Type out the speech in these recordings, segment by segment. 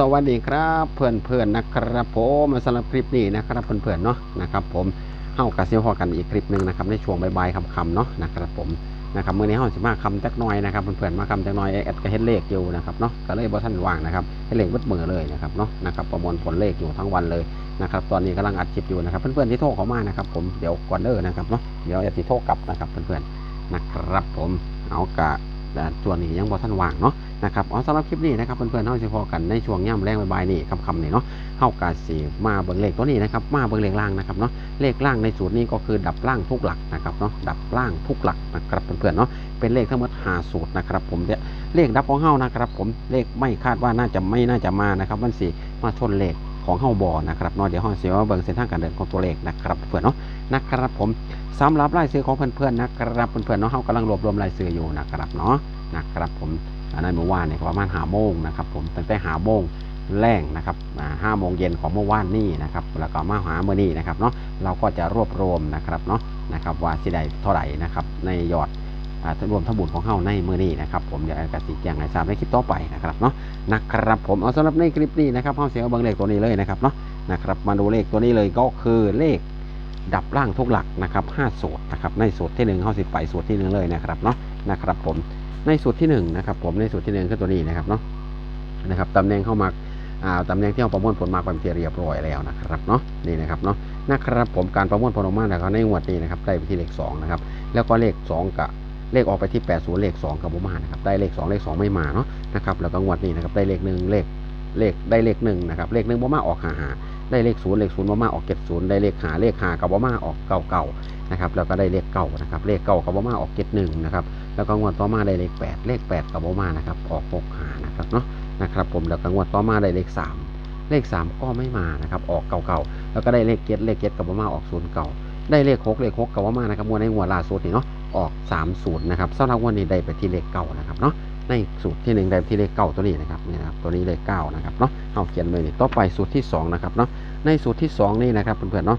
สวัสดีครับเพื่อนเพื่อนๆนะครับผมสำหรับคลิปนี้นะครับเพื่อนเพื่อนๆเนาะนะครับผมเฮากระเซียวพอกันอีกคลิปหนึ่งนะครับในช่วงบ่ายๆคำๆเนาะนะครับผมนะครับเมื่อนี้เฮาสิมาคำจักน่อยนะครับเพื่อนๆมาคำจักน่อยแอดก็เฮ็ดเลขอยู่นะครับเนาะก็เลยบ่ทันว่างนะครับเฮ็ดเลขเบิดมือเลยนะครับเนาะนะครับประมวลผลเลขอยู่ทั้งวันเลยนะครับตอนนี้กำลังอัดคลิปอยู่นะครับเพื่อนๆที่โทรเข้ามานะครับผมเดี๋ยวก่อนเด้อนะครับเนาะเดี๋ยวแอดสิโทรกลับนะครับเพื่อนๆนะครับผมเอากะ ส่วนนี้ยังบ่ทันว่างเนาะนะครับอ๋อสำหรับคลิปนี้นะครับเพื่อนๆเฮาสิพอกันในช่วงย่ำแรงบ่ายๆนี่คำๆนี่เนาะเฮากาสิมาเบิ่งเลขตัวนี้นะครับมาเบิ่งเลขล่างนะครับเนาะเลขล่างในสูตรนี้ก็คือดับล่างทุกหลักนะครับเนาะดับล่างทุกหลักนะครับเพื่อนๆเนาะเป็นเลขทั้งหมด5สูตรนะครับผมเนี่ยเลขดับของเฮานะครับผมเลขไม่คาดว่าน่าจะไม่น่าจะมานะครับมันสิมาชนเลขของเฮาบ่นะครับเนาะเดี๋ยวเฮาสิมาเบิ่งเส้นทางการเดินของตัวเลขนะครับเพื่อนเนาะ นะครับผมสำหรับรายชื่อของเพื่อนๆนะครับเพื่อนๆเนาะเฮากำลังรวบรวมรายชื่ออยู่นะครับเนาะนะครับผมอันนั้นเมื่อวานเนี่ยประมาณหาโมงนะครับผมตั้งแต่หาโมงแรงนะครับห้าโมงเย็นของเมื่อวานนี่นะครับแล้วก็มาหาเมื่อนี้นะครับเนาะเราก็จะรวบรวมนะครับเนาะนะครับว่าสิได้เท่าไหร่นะครับในยอดรวมทั้งบุญของเฮาในมือนี้นะครับผมเดี๋ยวกสิแจ้งให้ทราบในคลิปต่อไปนะครับเนาะนะครับผมเอาสำหรับในคลิปนี้นะครับเฮาเสียเอาเบิ่งเลขตัวนี้เลยนะครับเนาะนะครับมาดูเลขตัวนี้เลยก็คือเลข ดับล่างทุกหลักนะครับ5สูตรนะครับในสูตรที่หนึ่งเฮาสิไปสูตรที่หนึ่งเลยนะครับเนาะนะครับผมในสูตรที่1นะครับผมในสูตรที่1คือตัวนี้นะครับเนาะนะครับตำแหน่งเข้ามาอ่าตำแหน่งที่เราประมวลผลมาเป็นที่เรียบร้อยแล้วนะครับเนาะนี่นะครับเนาะนะครับผมการประมวลผลออกมาแล้วในงวดนี้นะครับได้ไปที่เลข2นะครับแล้วก็เลข 2กับเลขออกไปที่8 0เลข2กับบ่มานะครับได้เลข 2 เลข 2 ไม่มาเนาะนะครับแล้วก็งวดนี้นะครับได้เลข1เลขเลขได้เลข1นะครับเลข1บ่มาออกหาหา ได้เลข0เลข0บ่มาออก7 0ได้เลขหาเลขหากับบ่มาออกเก่าเก่านะครับแล้วก็ได้เลขเก่านะครับเลขเก่ากับบ่มาออก7 1นะครับแล้วก็งวดต่อมาได้เลข8เลข8กับโบมานะครับออก6หานะครับเนาะนะครับผมแล้วก็งวดต่อมาได้เลข3เลข3ก็ไม่มานะครับออกเก่าๆแล้วก็ได้เลขเจ็ดเลขเจ็ดกับโบมาออกศูนย์เก่าได้เลข6เลข6กับโบมานะครับงวดในงวดล่าสุดนี่เนาะออก3ศูนย์นะครับสำหรับงวดนี้ได้ไปที่เลขเก่านะครับเนาะ ในสูตรที่1ได้ที่เลขเก่าตัวนี้นะครับนี่นะครับตัวนี้เลขเก้านะครับเนาะเอาเขียนเลยนี่ต่อไปสูตรที่2นะครับเนาะในสูตรที่ 2 นี่นะครับเพื่อนๆเนาะ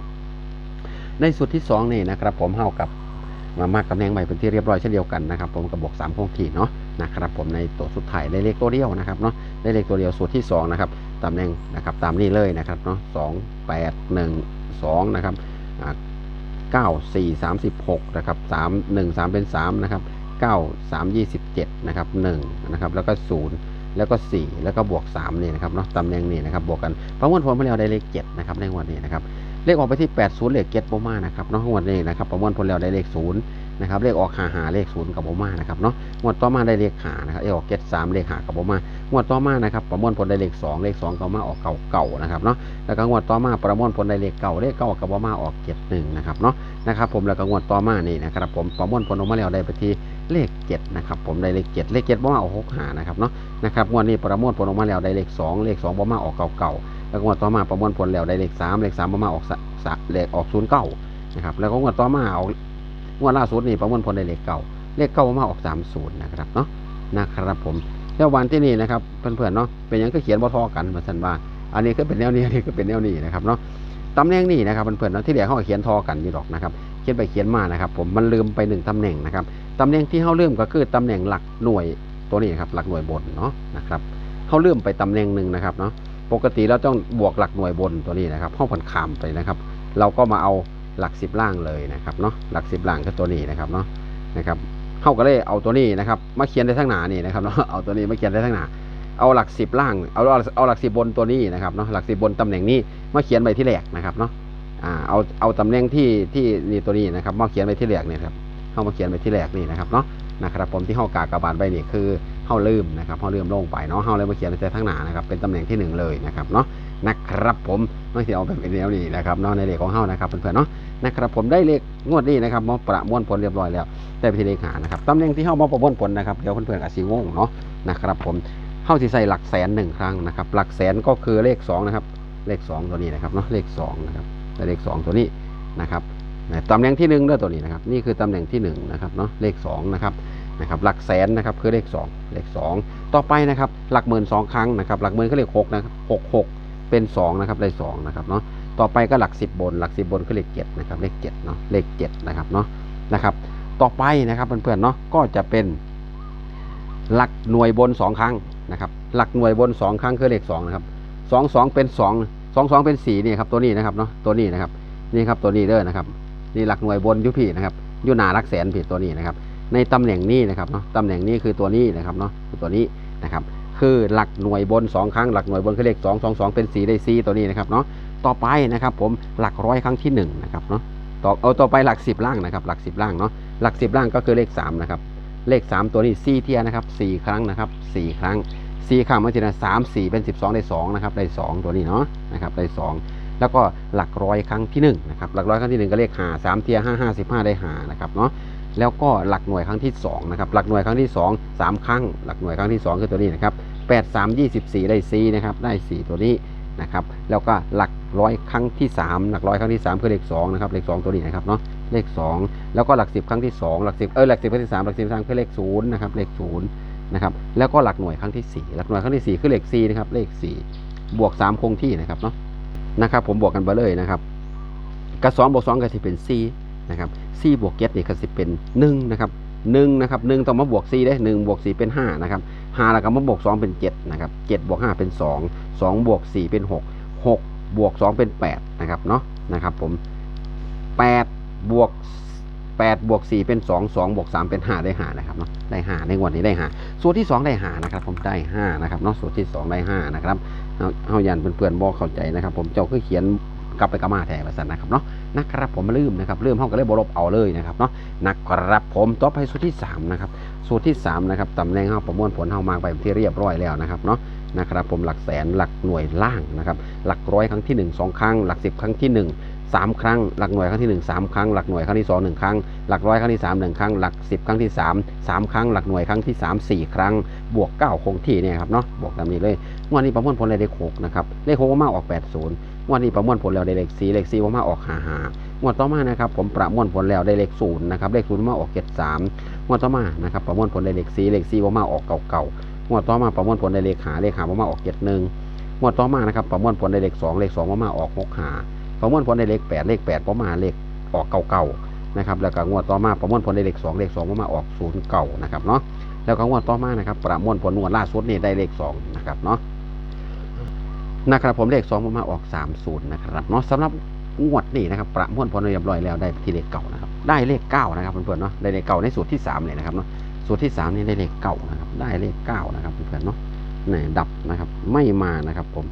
ในสูตรที่ 2 นี่นะครับ ผมเท่ากับมามากตำแหน่งใหม่เป็นที่เรียบร้อยเช่นเดียวกันนะครับ ผมกับบวก3คงที่เนาะนะครับผมในตัวสุดท้ายได้เลขตัวเดียวนะครับเนาะได้เลขตัวเดียวสูตรที่2นะครับตำแหน่งนะครับตามนี้เลยนะครับเนาะสองแปดหนึ่งสองนะครับเก้าสี่สามสิบหกนะครับสามหนึ่งสามเป็นสามนะครับ เก้าสามยี่สิบเจ็ดนะครับหนึ่งนะครับแล้วก็ศูนย์แล้วก็สี่แล้วก็บวกสามนี่นะครับเนาะตำแหน่งนี้นะครับบวกกันประมวลผลมาแล้วได้เลขเจ็ดนะครับในวันนี้นะครับเลขออกไปที่ 80เลขเก็ตโบมานะครับเนาะงวดนี้นะครับประมวลผลแล้วได้เลข 0 นะครับเลขออกหาหาเลข 0 กับโบมานะครับเนาะงวดต่อมาได้เลขหานะครับเลขออกเก็ต3เลขหากับโบมางวดต่อมานะครับประมวลผลได้เลข 2 เลข2กับมาออกเก่าเก่านะครับเนาะแล้วก็งวดต่อมาประมวลผลได้เลขเก่าเลขเก่ากับโบมาออกเก็ตหนึ่งนะครับเนาะนะครับผมแล้วก็งวดต่อมานี่นะครับผมประมวลผลออกมาแล้วได้ไปที่ เลข7นะครับผมได้เลข7เลข7โบมาออก6หานะครับเนาะนะครับงวดนี้ประมวลผลออกมาแล้วได้เลข2เลข2โบมาออกเก่าเก่าแล้วงวดต่อมาประมวลผลแล้วได้เลขสามเลขสามประมาออกสะเลขออกศูนย์เก้านะครับแล้วก็งวดต่อมาเอางวดล่าสุดนี่ประมวลผลได้เลขเก้าเลขเก้าประมาออกสามศูนย์นะครับเนาะนะครับผมแล้ววันที่นี่นะครับเพื่อนๆเนาะเป็นยังก็เขียนบ่ทอกันมาสันว่า อันนี้ก็เป็นแนวนี้อันนี้ก็เป็นแนวนี้นะครับเนาะตำแหน่งนี้นะครับเพื่อนๆเนาะที่เหลือเขาเขียนทอกันอยู่ดอกนะครับ ขียนไปเขียนมานะครับ ผมมันลืมไปหนึ่งตำแหน่งนะครับตำแหน่งที่เขาลืมก็คือตำแหน่งหลักหน่วยตัวนี้ครับหลักหน่วยบนเนาะนะครับเขาลืมไปตำแหน่งหนึ่งนะครับเนาะปกติเราต้องบวกหลักหน่วยบนตัวนี้นะครับห้องผ่อนคามไปนะครับ เราก็มาเอาหลักสิบล่างเลยนะครับเนาะหลักสิบล่างก็ตัวนี้นะครับเนาะนะครับเข้าก็เลยเอาตัวนี้นะครับมาเขียนได้ทั้งหนานี่นะครับเนาะเอาตัวนี้มาเขียนได้ทั้งหนาเอาหลักสิบล่างเอาเอาหลักสิบบนตัวนี้นะครับเนาะหลักสิบบนตำแหน่งนี้มาเขียนไปที่แหลกนะครับเนาะ อ่าเอาเอาตำแหน่งที่ที่นี่ตัวนี้นะครับมาเขียนไปที่แหลกเนี่ยครับเข้ามาเขียนไปที่แหลกนี่นะครับเนาะนะครับผมที่เข้ากากระบาลไปนี่คือเฮาลืมนะครับเฮาลืมลงไปเนาะเฮาเลยมาเขียนในทั้งหนานะครับเป็นตำแหน่งที่หนึ่งเลยนะครับเนาะนะครับผมไม่ที่เอาแบบเป็นแนวนี้นะครับเนาะในเลขของเฮานะครับเพื่อนๆเนาะนะครับผมได้เลขงวดนี้นะครับมาประมวลผลเรียบร้อยแล้วได้ไปที่เลขหานะครับตำแหน่งที่เฮามาประมวลผลนะครับเดี๋ยวเพื่อนๆอาจสิงงเนาะนะครับผมเฮาสิใส่หลักแสนหนึ่งครั้งนะครับหลักแสนก็คือเลขสองนะครับเลขสองตัวนี้นะครับเนาะเลขสองนะครับ ได้เลขสองตัวนี้นะครับตำแหน่งที่หนึ่งด้วยตัวนี้นะครับนี่คือตำแหน่งที่หนึ่งนะครับเนาะเลขสองนะครับนะครับหลักแสนนะครับคือเลข 2 เลข 2 ต่อไปนะครับหลักหมื่นสองครั้งนะครับหลักหมื่นก็เลข6นะครับหกหกเป็น2นะครับได้2นะครับเนาะต่อไปก็หลัก 10 บน หลัก 10 บนคือเลข7นะครับเลข7เนาะเลข7นะครับเนาะนะครับต่อไปนะครับเพื่อนๆเนาะก็จะเป็น หลักหน่วยบน 2 ครั้งนะครับหลักหน่วยบนสองครั้งคือเลขสองนะครับสองสองเป็นสอง สองสองเป็นสี่นี่ครับตัวนี้นะครับเนาะตัวนี้นะครับนี่ครับตัวนี้เด้อนะครับนี่หลักหน่วยบนยุพี่นะครับยุนาหลักแสนผิดตัวนี้นะครับ ในตำแหน่งนี้นะครับเนาะตำแหน่งนี้คือตัวนี้นะครับเนาะคือตัวนี้นะครับ คือหลักหน่วยบนสองครั้งหลักหน่วยบนคือเลขสองสองสองเป็นสี่ได้สี่ตัวนี้นะครับเนาะต่อไปนะครับ ผมหลักร้อยครั้งที่หนึ่งนะครับเนาะต่อเอาต่อไปหลักสิบล่างนะครับ หลักสิบล่างเนาะหลักสิบล่างก็คือเลขสามนะครับเลข 3 ตัวนี้4เทียนะครับ4ครั้งนะครับ4ครั้ง 4ครั้งมันจะได้สามสี่เป็น12ได้2นะครับได้2ตัวนี้เนาะนะครับได้2แล้วก็หลักร้อยครั้งที่1นะครับหลักร้อยครั้งที่ 1 ก็เลขหา3เทีย5 5 15ได้หานะครับเนาะแล้วก็หลักหน่วยครั้งที่2นะครับหลักหน่วยครั้งที่ 2 3 ครั้ง หลักหน่วยครั้งที่ 2 คือตัวนี้นะครับ8 3 24 ได้4นะครับได้ 4 ตัวนี้นะครับแล้วก็หลักร้อยครั้งที่ 3 หลักร้อยครั้งที่ 3 คือเลข2นะครับเลข 2 ตัวนี้นะครับเนาะเลข 2 แล้วก็หลัก 10 ครั้งที่ 2 หลัก 10เออหลัก 10 ครั้งที่ 3 หลัก10ครั้งคือเลข0นะครับเลข0 นะครับแล้วก็หลักหน่วยครั้งที่ 4 หลักหน่วยครั้งที่ 4 คือเลข4นะครับเลข 4 บวก 3 คงที่นะครับเนาะนะครับผมบวกกันไปเลยนะครับกับ2บวก2ก็สิเป็น4นะครับ4บวก7นี่ก็สิเป็น1นะครับ1นะครับ1ต้องมาบวก4ได้1บวก4เป็น5นะครับ5แล้วก็มาบวก 2 เป็น7นะครับ7บวก5เป็น 2 2บวก4เป็น 6 6บวก2เป็น8นะครับเนาะนะครับผม8บวก 8บวก4เป็น2 2บวก3เป็น 5 ได้5นะครับเนาะได้ 5 ในงวันนี้ได้5ส่วนที่ 2 ได้5นะครับผมได้5นะครับเนาะส่วนที่ 2 ได้5นะครับเอายันเพื่อนๆบอกเข้าใจนะครับ ผมเจ้าคือเขียนกลับไปกลับมาแทนภาษานะครับเนาะนะครับผมลืมนะครับลืมห้องก็เลยบลบเอาเลยนะครับเนาะนะครับผมต่อไปสูตรที่ 3 นะครับ สูตรที่ 3 นะครับตำแหน่งเฮาประมวลผลเฮามาไปที่เรียบร้อยแล้วนะครับเนาะนะครับผมหลักแสนหลักหน่วยล่างนะครับหลักร้อยครั้งที่ 1 2 ครั้ง หลัก 10 ครั้งที่ 1 3 ครั้ง หลักหน่วยครั้งที่ 1 3 ครั้ง หลักหน่วยครั้งที่ 2 1 ครั้ง หลักร้อยครั้งที่ 3 1 ครั้ง หลัก 10 ครั้งที่ 3 3 ครั้ง หลักหน่วยครั้งที่ 3 4 ครั้ง บวก 9 คงที่เนี่ยครับเนาะ บวกตามนี้เลยงวันนี้ประมวลผลเลข6นะครับ เลข6ว่ามาออก 80งวันนี้ประมวลผลแล้วได้เลข4เลข4ว่ามาออก5 5งวดต่อมานะครับผมประมวลผลแล้วได้เลข0นะครับ เลข0มาออก73งวดต่อมานะครับประมวลผลได้เลข4เลข4ว่ามาออกเก่าๆงวดต่อมาประมวลผลได้เลขหาเลขหาว่ามาออก71งวดต่อมานะครับประมวลผลได้เลข2เลข2ว่ามาออก6หา ประมวลผลในเลขแปดเลขแปดประมาเลขออกเก่าๆนะครับแล้วก็งวดต่อมาประมวลผลในเลขสองเลขสองประมาออกศูนย์เก่านะครับเนาะแล้วก็งวดต่อมานะครับประมวลผลงวดล่าสุดนี่ได้เลขสองนะครับเนาะนะครับผมเลขสองประมาออกสามศูนย์นะครับเนาะสำหรับงวดนี่นะครับประมวลผลเรียบร้อยแล้วได้ที่เลขเก่านะครับได้เลขเก้านะครับเพื่อนๆเนาะได้เลขเก่าในสูตรที่สามเลยนะครับเนาะสูตรที่สามนี่ได้เลขเก้านะครับได้เลขเก้านะครับเพื่อนๆเนาะนี่ดับนะครับไม่มานะครับผม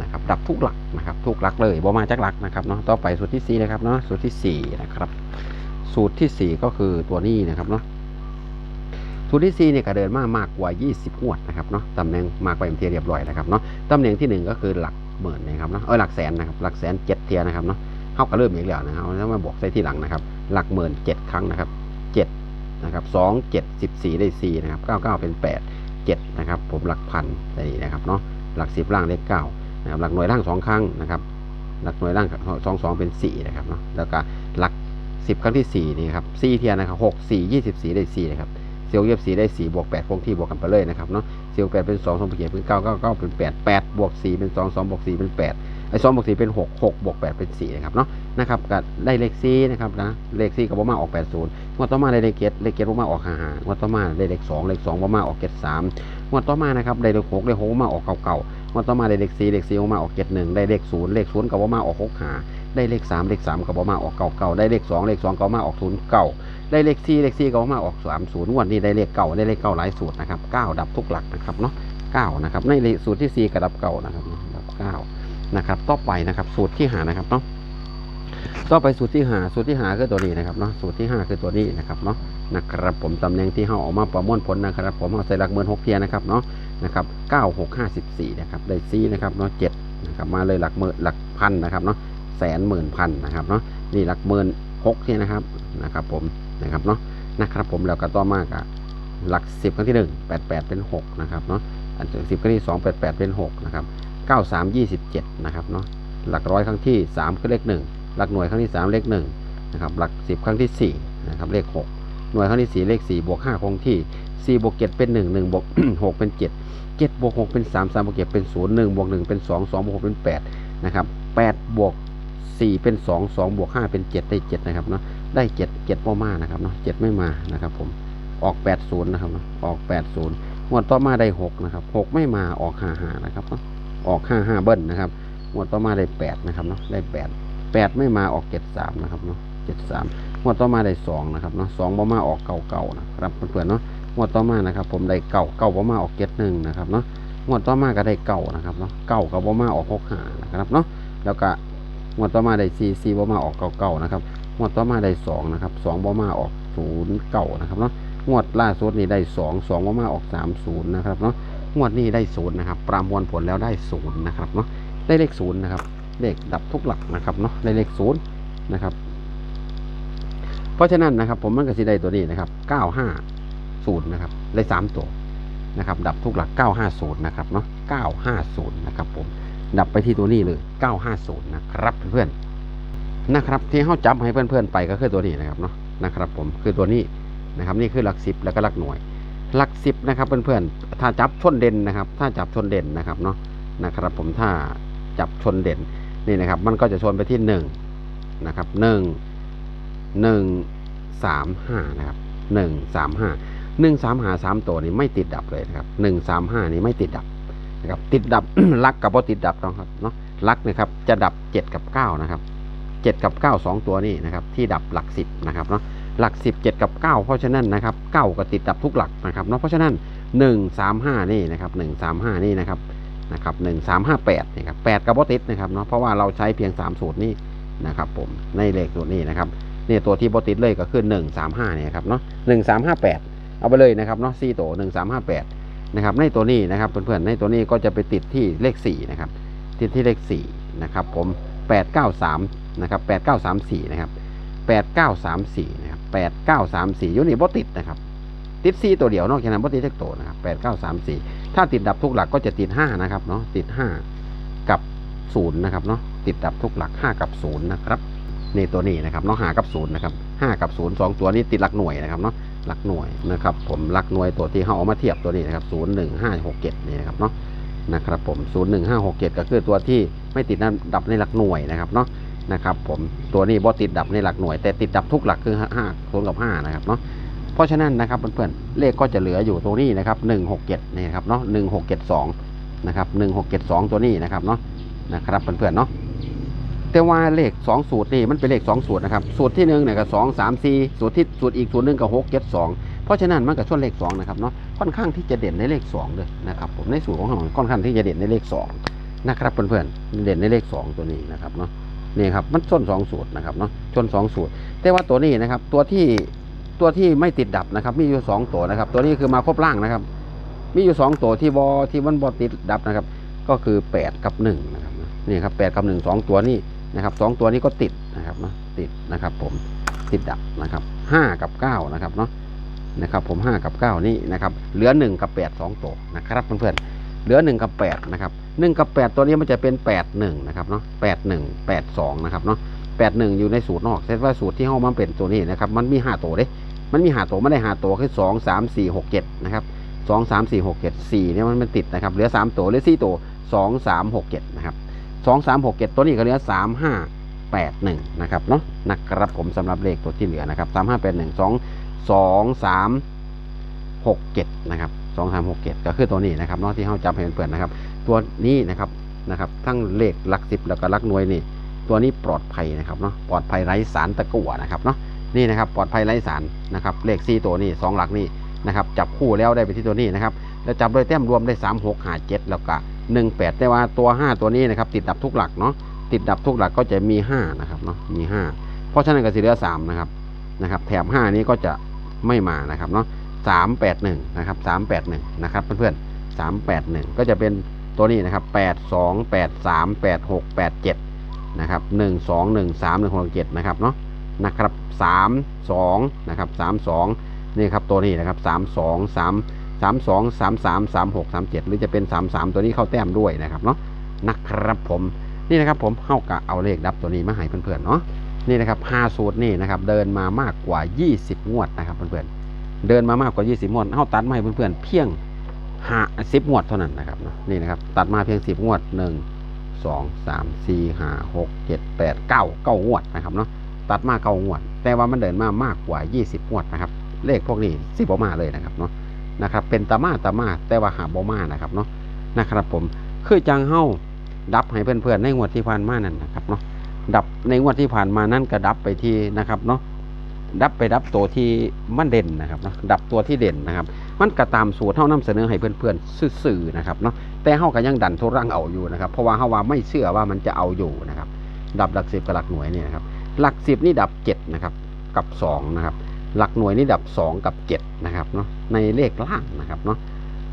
นะครับดับทุกหลักนะครับทุกหลักเลยบ่มาจากหลักนะครับเนาะต่อไปสูตรที่สี่นะครับเนาะสูตรที่สี่นะครับสูตรที่สี่ก็คือตัวนี้นะครับเนาะสูตรที่สี่เนี่ยก็เดินมามากกว่า 20งวดนะครับเนาะตำแหน่งมากกว่าเอ็มเทียเรียบร้อยนะครับเนาะตำแหน่งที่หนึ่งก็คือหลักหมื่นนะครับเนาะเออหลักแสนนะครับหลักแสนเจ็ดเทียนะครับเนาะเข้าก็เริ่มอีกแล้วนะครับแล้วมาบอกใส่ที่หลังนะครับ หลักหมื่นเจ็ดครั้งนะครับเจ็ดนะครับสองเจ็ดสิบสี่ได้สี่นะครับเก้าเก้าเป็นแปดเจ็ดนะครับ ผมหลักพันได้นะครับเนาะหลักสิบล่างเลขเก้า นะครับหลักหน่วยล่างสองครั้งนะครับ หลักหน่วยล่างสองสองเป็นสี่นะครับเนาะแล้วก็หลักสิบครั้งที่สี่นี่ครับสี่เทียนนะครับหกสี่ยี่สิบสี่ได้สี่นะครับเซียวเยียบสี่ได้สี่บวกแปดคงที่บวกกันไปเลยนะครับเนาะเซียวแปดเป็นสองสองบวกเจ็ดเป็นเก้าเก้าเก้าเป็นแปดแปดบวกสี่เป็นสองสองบวกสี่เป็นแปด อ้สองบวกสี่เป็นหกหกบวกแปดเป็นสี่นะครับเนาะนะครับก็ได้เลขสี่นะครับนะเลขสี่กับว่ามาออกแปดศูนย์งวดต่อมาได้เลขเจ็ดเลขเจ็ดว่ามาออกห้าห้างวดต่อมาได้เลขสองเลขสองว่ามาออกเจ็ดสามงวดต่อมานะครับได้เลขหกเลขหกว่ามาออกเก่าเก่างวดต่อมาได้เลขสี่เลขสี่ออกมาออกเจ็ดหนึ่งได้เลขศูนย์เลขศูนย์กับว่ามาออกหกหาได้เลขสามเลขสามกับว่ามาออกเก่าเก่าได้เลขสองเลขสองกับว่ามาออกศูนย์เก่าได้เลขสี่เลขสี่กับว่ามาออกสามศูนย์งวดนี้ได้เลขเก่าได้เลขเก่าหลายสูตรนะครับเก้าดับทุกหลักนะครับเนาะเก้านะครับในเลขสูตรที่สี่กระดับเก่านะครับดับเก้า นะครับ ต่อไปนะครับ สูตรที่หานะครับเนาะต่อไปสูตรที่หาสูตรที่หาคือตัวนี้นะครับเนาะสูตรที่ห้าคือตัวนี้นะครับเนาะนะครับผมตำแหน่งที่เขาออกมาประมวลผลนะครับ ผมเอาใส่หลักเมือนหกเทียนะครับเนาะนะครับ9 6 5 4นะครับได้ซีนะครับเนาะ7นะครับมาเลยหลักหมื่นหลักพันนะครับเนาะแสนหมื่นพันนะครับเนาะนี่หลักหมื่นหกเที่นะครับนะครับผมนะครับเนาะนะครับผมแล้วก็ต่อมากอะหลัก10ครั้งที่1 8 8เป็น6นะครับเนาะอันสิบครั้งที่2 8 8เป็น6นะครับ 9 3 27 นะครับเนาะหลักร้อยครั้งที่ 3 คือเลข 1 หลักหน่วยครั้งที่ 3 เลข1นะครับหลัก 10 ครั้งที่ 4 นะครับ เลข 6 หน่วยครั้งที่ 4 เลข 4 บวก 5 คงที่ 4 บวก 7 เป็น 1 1 บวก 6 เป็น7เจ็ดบวกหกเป็นสามสามบวกเจ็ดเป็นศูนย์หนึ่งบวกหนึ่งเป็นสองสองบวกหกเป็นแปดนะครับแปดบวกสี่เป็นสองสองบวกห้าเป็นเจ็ดได้เจ็ดนะครับเนาะ ได้เจ็ดเจ็ดพ่อมานะครับเนาะเจ็ดไม่มานะครับผม ออกแปดศูนย์นะครับเนาะออกแปดศูนย์งวดต่อมาได้หกนะครับหกไม่มา ออกห้าห้านะครับเนาะ ออกห้าห้าเบิ้ลนะครับงวดต่อมาได้แปดนะครับเนาะได้แปดแปดไม่มาออกเจ็ดสามนะครับเนาะเจ็ดสามงวดต่อมาได้สองนะครับเนาะสองบ่มาออกเก่าเก่านะครับเพื่อนๆเนาะงวดต่อมานะครับ ผมได้เก่าเก่าบ่มาออกเจ็ดหนึ่งนะครับเนาะงวดต่อมาก็ได้เก่านะครับเนาะเก่ากับบ่มาออกหกหานะครับเนาะแล้วก็งวดต่อมาได้สี่สี่บ่มาออกเก่าเก่านะครับงวดต่อมาได้สองนะครับสองบ่มาออกศูนย์เก่านะครับเนาะงวดล่าสุดนี่ได้สองสองว่มาออกสามศูนย์นะครับเนาะ งวดนี้ได้ศูนย์นะครับ ประมวลผลแล้วได้ศูนย์นะครับเนาะได้เลขศูนย์นะครับ เลขดับทุกหลักนะครับเนาะได้เลขศูนย์นะครับ เพราะฉะนั้นนะครับ ผมมันก็สิได้ตัวนี้นะครับเก้าห้าศูนย์นะครับได้สามตัวนะครับ ดับทุกหลักเก้าห้าศูนย์นะครับเนาะเก้าห้าศูนย์นะครับผม ดับไปที่ตัวนี้เลยเก้าห้าศูนย์นะครับเพื่อนๆ นะครับที่เข้าจับให้เพื่อนๆ ไปก็คือตัวนี้นะครับเนาะ นะครับผม คือตัวนี้นะครับ นี่คือหลักสิบแล้วก็หลักหน่วย หลักสิบนะครับเพื่อนๆ ถ้าจับชนเด่นนะครับ ถ้าจับชนเด่นนะครับเนาะนะครับ ผมถ้าจับชนเด่นนี่นะครับ มันก็จะชนไปที่หนึ่งนะครับหนึ่งหนึ่งสามห้านะครับหนึ่งสามห้าหนึ่งสามหาสามตัวนี้ไม่ติดดับเลยนะครับหนึ่งสามห้านี้ไม่ติดดับนะครับ ติดดับ ลักกับบ่ติดดับต้องครับเนาะลักนะครับจะดับเจ็ดกับเก้านะครับเจ็ดกับเก้าสองตัวนี้นะครับ ที่ดับหลักสิบนะครับเนาะ หลัก 10 7 กับ 9 เพราะฉะนั้นนะครับ9ก็ติดดับทุกหลักนะครับเนาะเพราะฉะนั้น 1 3 5 นี่นะครับ1 3 5 นี่นะครับนะครับ1 3 5 8นี่ครับ8กับบติดนะครับเนาะเพราะว่าเราใช้เพียง 3 สูตรนี้นะครับผมในเลขตัวนี้นะครับนี่ตัวที่บติดเลยก็คือ 1 3 5เนี่ยครับเนาะ1 3 5 8 เอาไปเลยนะครับเนาะ4ตัว 1 3 5 8นะครับในตัวนี้นะครับเพื่อนๆในตัวนี้ก็จะไปติดที่เลข4นะครับติดที่เลข4นะครับผม8 9 3นะครับ8 9 3 4นะครับ แปดเก้าสามสี่นะครับแปดเก้าสามสี่ยูนี่บ่ติดนะครับ ติดสี่ตัวเดียวนอกจากนั้นบติดเลขโตวนะครับแปดเก้าสามสี่ถ้าติดดับทุกหลักก็จะติดห้านะครับเนาะติดห้ากับศูนย์นะครับเนาะติดดับทุกหลักห้ากับศูนย์นะครับในตัวนี้นะครับเนาะหากับศูนย์นะครับห้ากับศูนย์สองตัวนี้ติดหลักหน่วยนะครับเนาะหลักหน่วยนะครับผมหลักหน่วยตัวที่เขาเอามาเทียบตัวนี้นะครับศูนย์หนึ่งห้าหกเจ็ดนี่นะครับเนาะนะครับผมศูนย์หนึ่งห้าหกเจ็ดก็คือตัวที่ไม่ติดดับในหลักหน่วยนะครับเนาะ นะครับผมตัวนี้บอติดดับในหลักหน่วย แต่ติดดับทุกหลักคือห้าศูนกับห้านะครับเนาะเพราะฉะนั้นนะครับเพื่อนๆเลขก็จะเหลืออยู่ตรงนี้นะครับหนึ่งหกเจ็ดนี่ครับเนาะหนึ่งหกเจ็ดสองนะครับหนึ่งหกเจ็ดสองตัวนี้นะครับเนาะนะครับเพื่อนๆเนาะแต่ว่าเลขสองสูตรนี่มันเป็นเลขสองสูตรนะครับสูตรที่หนึ่งเนี่ยก็สองสามสี่สูตรที่สูตรอีกสูตรหนึ่งก็หกเจ็ดสองเพราะฉะนั้นมันก็ชนเลขสองนะครับเนาะค่อนข้างที่จะเด่นในเลขสองเลยนะครับผมในสูตรของเราค่อนข้างที่จะเด่นในเลขสองนะครับเพื่อนๆเด่นในเลขสองตัวนี้นะครับเนาะ นี่ครับมันชนสองสูตรนะครับเนาะชนสองสูตร แต่ว่าตัวนี้นะครับ ตัวที่ตัวที่ไม่ติดดับนะครับ มีอยู่สองตัวนะครับ ตัวนี้คือมาครบล่างนะครับ มีอยู่สองตัวที่บอที่มันบอติดดับนะครับ ก็คือแปดกับหนึ่งนะครับนี่ครับแปดกับหนึ่งสองตัวนี้นะครับสองตัวนี้ก็ติดนะครับเนาะติดนะครับ ผมติดดับนะครับห้ากับเก้านะครับเนาะนะครับ ผมห้ากับเก้านี่นะครับ เหลือหนึ่งกับแปดสองตัวนะครับเพื่อนๆ เหลือหนึ่งกับแปดนะครับหนึ่งกับแปดตัวนี้มันจะเป็นแปดหนึ่งนะครับเนาะแปดหนึ่งแปดสองนะครับเนาะแปดหนึ่งอยู่ในสูตรนอกเซตว่าสูตรที่ห้องมันเป็นตัวนี้นะครับ มันมีห้าตัวเด้ มันมีห้าตัวไม่ได้ห้าตัวคือสองสามสี่หกเจ็ดนะครับสองสามสี่หกเจ็ดสี่เนี่ยมันมันติดนะครับ เหลือสามตัวเหลือสี่ตัวสองสามหกเจ็ดนะครับสองสามหกเจ็ดตัวนี้ก็เหลือสามห้าแปดหนึ่งนะครับเนาะนะครับผมสำหรับเลขตัวที่เหลือนะครับสามห้าแปดหนึ่งสองสองสามหกเจ็ดนะครับ สองสามหกเจ็ดก็คือตัวนี้นะครับเนาะที่เขาจำให้เพื่อนนะครับ ตัวนี้นะครับนะครับ ทั้งเลขหลักสิบแล้วก็หลักหน่วยนี่ ตัวนี้ปลอดภัยนะครับเนาะปลอดภัยไร้สารตะกั่วนะครับเนาะนี่นะครับปลอดภัยไร้สารนะครับเลขสี่ตัวนี้สองหลักนี่นะครับจับคู่แล้วได้ไปที่ตัวนี้นะครับแล้วจับโดยแต้มรวมได้สามหกหาเจ็ดแล้วก็หนึ่งแปดแต่ว่าตัวห้าตัวนี้นะครับติดดับทุกหลักเนาะติดดับทุกหลักก็จะมีห้านะครับเนาะมีห้าเพราะฉะนั้นก็สิเหลือสามนะครับนะครับแถมห้านี้ก็จะไม่มานะครับเนาะ สามแปดหนึ่งนะครับสามแปดหนึ่งนะครับเพื่อนๆสามแปดหนึ่งก็จะเป็นตัวนี้นะครับแปดสองแปดสามแปดหกแปดเจ็ดนะครับหนึ่งสองหนึ่งสามหนึ่งหกเจ็ดนะครับเนาะนะครับสามสองนะครับสามสองนี่ครับตัวนี้นะครับสามสองสามสามสองสามสามสามหกสามเจ็ดหรือจะเป็นสามสามตัวนี้เข้าแต้มด้วยนะครับเนาะนะครับผมนี่นะครับผมเข้ากะเอาเลขดับตัวนี้มาให้เพื่อนๆเนาะนี่นะครับห้าสูตรนี่นะครับเดินมามากกว่า 20 งวดนะครับเพื่อนๆ เดินมามากกว่า 20งวดเข้าตัดมาให้เพื่อนๆเพียงห้าสิบงวดเท่านั้นนะครับเนาะนี่นะครับ ตัดมาเพียงสิบงวดหนึ่งสองสามสี่ห้าหกเจ็ดแปดเก้าเก้างวดนะครับเนาะตัดมาเก้างวด แต่ว่ามันเดินมามากกว่ายี่สิบงวดนะครับ เลขพวกนี้สิบออกมาเลยนะครับเนาะนะครับ เป็นตามาตามาแต่ว่าหาบมานะครับเนาะนะครับผมคือจังเฮาดับให้เพื่อนๆในงวดที่ผ่านมานั่นนะครับเนาะดับในงวดที่ผ่านมานั่นก็ดับไปที่นะครับเนาะ ดับไปดับตัวที่มันเด่นนะครับเนาะดับตัวที่เด่นนะครับ มันก็ตามสูตรเท่านำเสนอให้เพื่อนๆซื่อๆนะครับเนาะแต่เฮาก็ยังดันทุรังเอาอยู่นะครับ เพราะว่าเฮาว่าไม่เชื่อว่ามันจะเอาอยู่นะครับ ดับหลักสิบกับหลักหน่วยนี่นะครับหลักสิบนี่ดับเจ็ดนะครับกับสองนะครับหลักหน่วยนี่ดับสองกับเจ็ดนะครับเนาะในเลขล่างนะครับเนาะ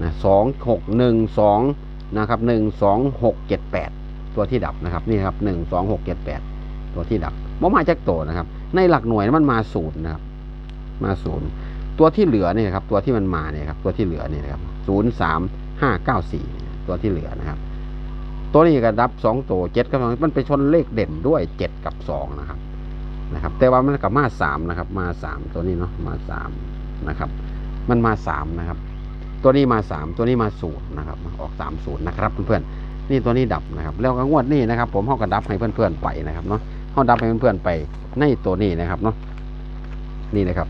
นะสองหกหนึ่งสองนะครับหนึ่งสองหกเจ็ดแปดตัวที่ดับนะครับนี่ครับหนึ่งสองหกเจ็ดแปดตัวที่ดับมมาจากตัวนะครับ ในหลักหน่วยมันมาศูนย์นะครับ มาศูนย์ตัวที่เหลือเนี่ยครับ ตัวที่มันมาเนี่ยครับ ตัวที่เหลือเนี่ยครับศูนย์สามห้าเก้าสี่ตัวที่เหลือนะครับ ตัวนี้ก็ดับสองตัวเจ็ดกับสองมันไปชนเลขเด่นด้วยเจ็ดกับสองนะครับ นะครับ แต่ว่ามันกับมาสามนะครับ มาสามตัวนี้เนาะมาสามนะครับ มันมาสามนะครับ ตัวนี้มาสามตัวนี้มาศูนย์นะครับ ออกสามศูนย์นะครับเพื่อนๆนี่ตัวนี้ดับนะครับ แล้วก็งวดนี้นะครับ ผมเขาก็ดับให้เพื่อนๆไปนะครับเนาะ เขาดับให้เพื่อนๆไปในตัวนี้นะครับเนาะนี่นะครับ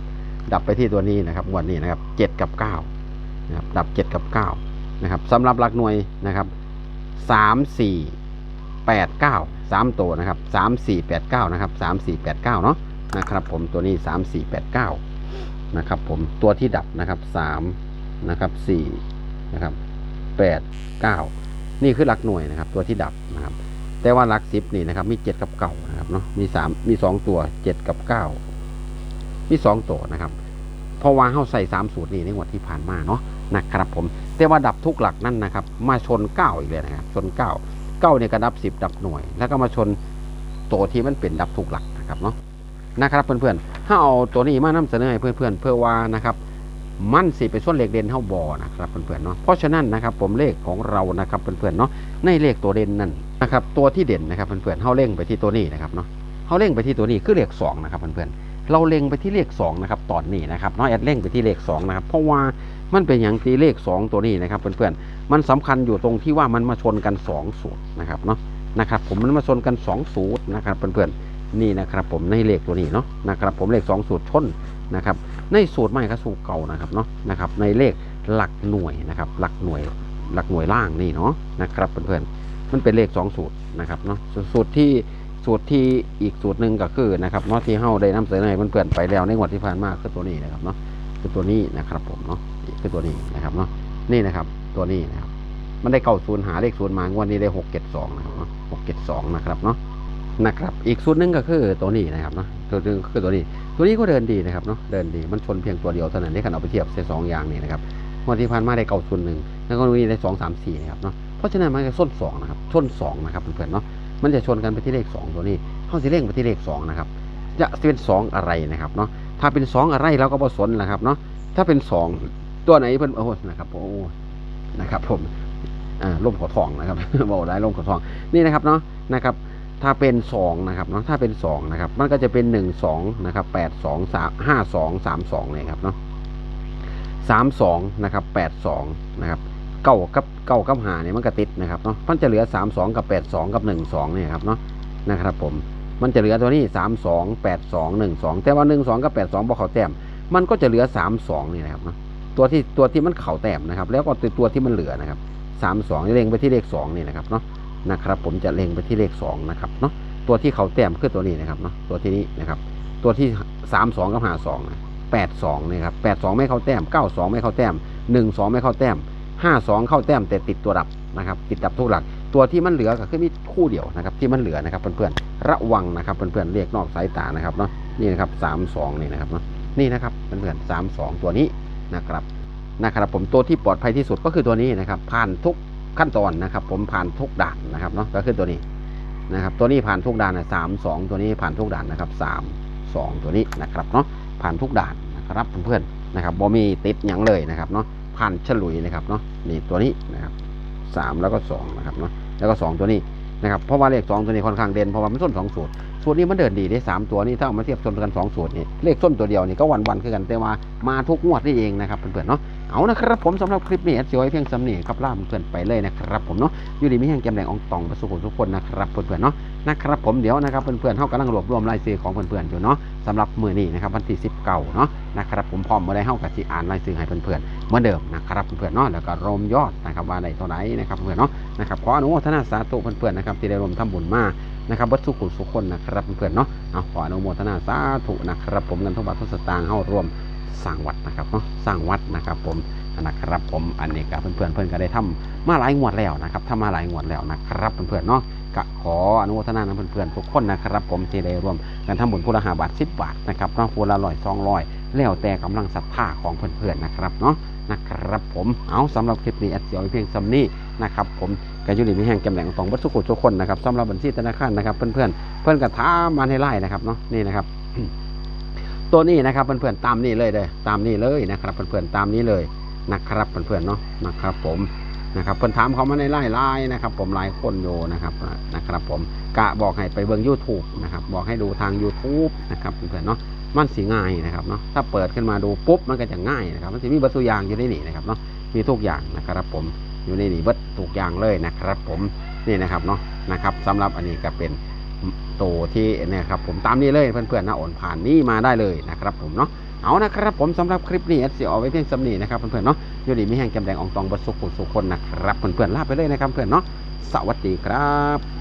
ดับไปที่ตัวนี้นะครับงวดนี้นะครับเจ็ดกับเก้านะครับดับเจ็ดกับเก้านะครับสำหรับหลักหน่วยนะครับสามสี่แปดเก้าสามตัวนะครับสามสี่แปดเก้านะครับสามสี่แปดเก้าเนาะนะครับผมตัวนี้สามสี่แปดเก้านะครับผมตัวที่ดับนะครับสามนะครับสี่นะครับแปดเก้านี่คือหลักหน่วยนะครับ ตัวที่ดับนะครับ แต่ว่าหลักสิบนี่นะครับ มีเจ็ดกับเก้านะครับเนาะมีสามมีสองตัวเจ็ดกับเก้ามีสองตัวนะครับเพราะว่าเข้าใส่สามสูตรนี่ในงวดที่ผ่านมาเนาะนะครับผม แต่ว่าดับทุกหลักนั่นนะครับ มาชนเก้าอีกเลยนะครับ ชนเก้าเก้าเนี่ยก็ดับสิบดับหน่วย แล้วก็มาชนตัวที่มันเป็นดับทุกหลักนะครับเนาะนะครับเพื่อนๆถ้าเอาตัวนี้มานำเสนอให้เพื่อนๆเพื่อว่านะครับ มันสิไปส่วนเลขเด่นเท่าบอนะครับเพื่อนๆเนาะเพราะฉะนั้นนะครับผมเลขของเรานะครับเพื่อนๆเนาะในเลขตัวเด่นนั่นนะครับตัวที่เด่นนะครับเพื่อนๆเฮาเล่งไปที่ตัวนี้นะครับเนาะเฮาเล่งไปที่ตัวนี้คือเลขสองนะครับเพื่อนๆเราเล็งไปที่เลข2นะครับตอนนี้นะครับเน้องแอดเล็งไปที่เลข2นะครับเพราะว่ามันเป็นอย่างที่เลข 2 ตัวนี้นะครับเพื่อนๆมันสำคัญอยู่ตรงที่ว่ามันมาชนกัน2สูตรนะครับเนาะนะครับผมมันมาชนกัน2สูตรนะครับเพื่อนๆนี่นะครับผมในเลขตัวนี้เนาะนะครับผมเลข 2 สูตรชนนะครับ ในสูตรใหม่กับสูตรเก่านะครับเนาะนะครับ ในเลขหลักหน่วยนะครับ หลักหน่วยหลักหน่วยล่างนี่เนาะนะครับเพื่อนๆมันเป็นเลข 2 สูตรนะครับเนาะสูตรที่สูตรที่อีกสูตรหนึ่งก็คือนะครับเนาะที่เฮาได้นำเสนอให้เพื่อนๆไปแล้วในงวดที่ผ่านมาคือตัวนี้นะครับเนาะคือตัวนี้นะครับผมเนาะคือตัวนี้นะครับเนาะนี่นะครับตัวนี้นะครับมันได้เก้าศูนย์หาเลขศูนย์มางวดนี้ได้หกเจ็ดสองนะครับเนาะหกเจ็ดสองนะครับเนาะ นะครับ อีกสูตรหนึ่งก็คือตัวนี้นะครับเนาะตัวหนึงคือตัวนี้ ตัวนี้ก็เดินดีนะครับเนาะเดินดีมันชนเพียงตัวเดียวเท่านั้นได้ขนเอาไปเทียบใส่สองอย่างนี่นะครับงวดที่ผ่านมาได้เก้าศูนหนึ่งแล้วก็นี้ได้สองสามสี่นะครับเนาะเพราะฉะนั้นมันก็ส้นสองนะครับส้นสองนะครับเพื่อนๆเนาะมันจะชนกันไปที่เลขสองตัวนี้เข้าสิเร่งไปที่เลขสองนะครับจะเป็นสองอะไรนะครับเนาะถ้าเป็นสองอะไรเราก็ผสนแหละครับเนาะถ้าเป็นสองตัวไหนเพิ่อนโอ้นะครับโอ้นะครับผมอ่าล่มขอทองนะครับบอกได้ล่มขอทองนี่นะครับเนาะนะครับ ถ้าเป็นสองนะครับเนาะถ้าเป็นสองนะครับมันก็จะเป็นหนึ่งสองนะครับแปดสองสามห้าสองสามสองเลยครับเนาะสามสองนะครับแปดสองนะครับเก้ากับเก้ากับหาเนี่ยมันก็ติดนะครับเนาะมันจะเหลือสามสองกับแปดสองกับหนึ่งสองเนี่ยครับเนาะนะครับผมมันจะเหลือตัวนี้สามสองแปดสองหนึ่งสองแต่ว่าหนึ่งสองกับแปดสองพอเขาแต้มมันก็จะเหลือสามสองนี่นะครับเนาะตัวที่ตัวที่มันเข่าแต้มนะครับ แล้วก็ตัวที่มันเหลือนะครับสามสองเล็งไปที่เลขสองนี่นะครับเนาะ นะครับ ผมจะเล็งไปที่เลขสองนะครับเนาะตัวที่เขาแต้มคือตัวนี้นะครับเนาะตัวที่นี้นะครับ ตัวที่สามสองกับหาสองแปดสองนี่ครับแปดสองไม่เข้าแต้มเก้าสองไม่เข้าแต้มหนึ่งสองไม่เข้าแต้มห้าสองเข้าแต้มแต่ติดตัวดับนะครับ ติดดับทุกหลัก ตัวที่มันเหลือก็คือมีคู่เดียวนะครับ ที่มันเหลือนะครับเพื่อนๆระวังนะครับเพื่อนๆเรียกนอกสายตานะครับเนาะนี่นะครับสามสองนี่นะครับเนาะนี่นะครับเพื่อนๆสามสองตัวนี้นะครับนะครับผมตัวที่ปลอดภัยที่สุดก็คือตัวนี้นะครับผ่านทุก ขั้นตอนนะครับ ผมผ่านทุกด่านนะครับเนาะก็คือตัวนี้นะครับ ตัวนี้ผ่านทุกด่านนะสามสองตัวนี้ผ่านทุกด่านนะครับสามสองตัวนี้นะครับเนาะผ่านทุกด่านนะครับเพื่อนๆนะครับบ่มีติดหยังเลยนะครับเนาะผ่านฉลุยนะครับเนาะนี่ตัวนี้นะครับสามแล้วก็สองนะครับเนาะแล้วก็สองตัวนี้นะครับเพราะว่าเลขสองตัวนี้ค่อนข้างเด่นเพราะว่ามันส้นสองสูตรสูตรนี้มันเดินดีได้สามตัวนี้ถ้าเอามาเทียบชนกันสองสูตรนี่เลขส้นตัวเดียวนี่ก็วันวันๆคือกันแต่ว่ามาทุกงวดนี่เองนะครับเพื่อนๆเนาะ เอานะครับผมสำหรับคลิปนี้แอดเสียวไว้เพียงสำเนียงครับล่าเพื่อนไปเลยนะครับผมเนาะอยู่ดีไม่แห้งแกมแดงองตองประสุขทุกคนนะครับเพื่อนๆเนาะนะครับผมเดี๋ยวนะครับเพื่อนๆเขากำลังรวบรวมรายชื่อของเพื่อนๆอยู่เนาะสำหรับมือนี้นะครับวันที่19เก้าเนาะนะครับผมพร้อมมาได้เข้ากับสิอ่านรายชื่อให้เพื่อนๆเหมือนเดิมนะครับเพื่อนๆเนาะแล้วก็รวมยอดนะครับว่าได้เท่าไหร่นะครับเพื่อนๆเนาะนะครับขออนุโมทนาสาธุเพื่อนๆนะครับที่ได้รวมทำบุญมานะครับวัดสุขุสุคนนะครับเพื่อนๆเนาะเอาขออนุโมทนาสาธุนะครับผมเงินทุกบาททุกสตางค์เข้ารวม สร้างวัดนะครับเนาะสร้างวัดนะครับผมนะครับผมอันนี้กับเพื่อนๆเพื่อนก็ได้ทำมาหลายงวดแล้วนะครับทำมาหลายงวดแล้วนะครับเพื่อนๆเนาะก็ขออนุโมทนานเพื่อนๆทุกคนนะครับผมที่ได้ร่วมกันทำบุญพุทธหาบาท10บาทนะครับเนาะพุทละร้อยสองร้อยแล้วแต่กำลังศรัทธาของเพื่อนๆนะครับเนาะนะครับผมเอาสำหรับคลิปนี้แอดเสียวเพียงสำนี้นะครับผมก็อยู่ในมีแห่งจำแหน่งของบัตรสุขุทุกคนนะครับสำหรับบัญชีธนาคารนะครับเพื่อนๆเพื่อนก็ถามาในไลน์นะครับเนาะนี่นะครับ ตัวนี้นะครับเพื่อนๆตามนี้เลยเลยตามนี้เลยนะครับเพื่อนๆตามนี้เลยนะครับเพื่อนๆเนาะนะครับผมนะครับเพิ่อนถามเขามาในไล่ไล่นะครับผมหลายคนโยนะครับนะครับผมกะบอกให้ไปเบิ่ง YouTube นะครับบอกให้ดูทาง YouTube นะครับเพื่อนๆเนาะมันสีง่ายนะครับเนาะถ้าเปิดขึ้นมาดูปุ๊บมันก็จะง่ายนะครับมันจะมีเบัตทุกอย่างอยู่ในนี่นะครับเนาะมีทุกอย่างนะครับผมอยู่ในนี่เบัตทุกอย่างเลยนะครับผมนี่นะครับเนาะนะครับสำหรับอันนี้ก็เป็น ตัวที่เนี่ยครับผมตามนี้เลยเพื่อนๆนะโอนผ่านนี่มาได้เลยนะครับผมเนาะเอานะครับผมสำหรับคลิปนี้เอดสิเอาไว้เพียงสำนีนะครับเพื่อนๆเนาะอยู่ดีมีแห้งจำแดงอองตองบสุขุสุขคนนะครับเพื่อนๆลาไปเลยนะครับเพื่อนเนาะสวัสดีครับ